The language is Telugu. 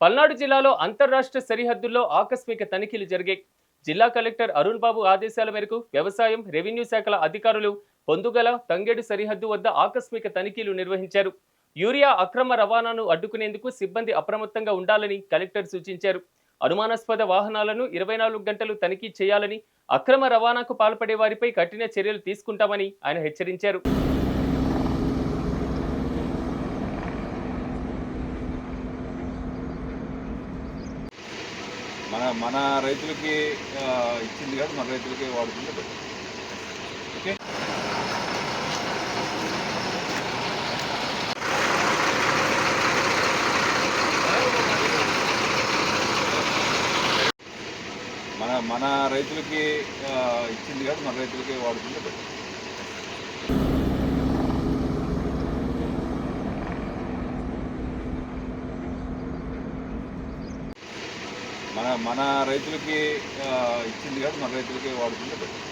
పల్నాడు జిల్లాలో అంతర్రాష్ట్ర సరిహద్దుల్లో ఆకస్మిక తనిఖీలు జరిగాయి. జిల్లా కలెక్టర్ అరుణ్ బాబు ఆదేశాల మేరకు వ్యవసాయం రెవెన్యూ శాఖల అధికారులు పొందుగల తంగేడు సరిహద్దు వద్ద ఆకస్మిక తనిఖీలు నిర్వహించారు. యూరియా అక్రమ రవాణాను అడ్డుకునేందుకు సిబ్బంది అప్రమత్తంగా ఉండాలని కలెక్టర్ సూచించారు. అనుమానాస్పద వాహనాలను ఇరవై నాలుగు గంటలు తనిఖీ చేయాలని అక్రమ రవాణాకు పాల్పడే వారిపై కఠిన చర్యలు తీసుకుంటామని ఆయన హెచ్చరించారు. మన మన రైతులకి ఇచ్చింది కాదు మన రైతులకి వాడుతుంటే బెటర్ ఓకే? మన మన రైతులకి ఇచ్చింది కాదు మన రైతులకి వాడుతుంటే బెటర్ మన మన రైతులకి ఇచ్చింది కాదు మన రైతులకి వాడుతుంటే బెటర్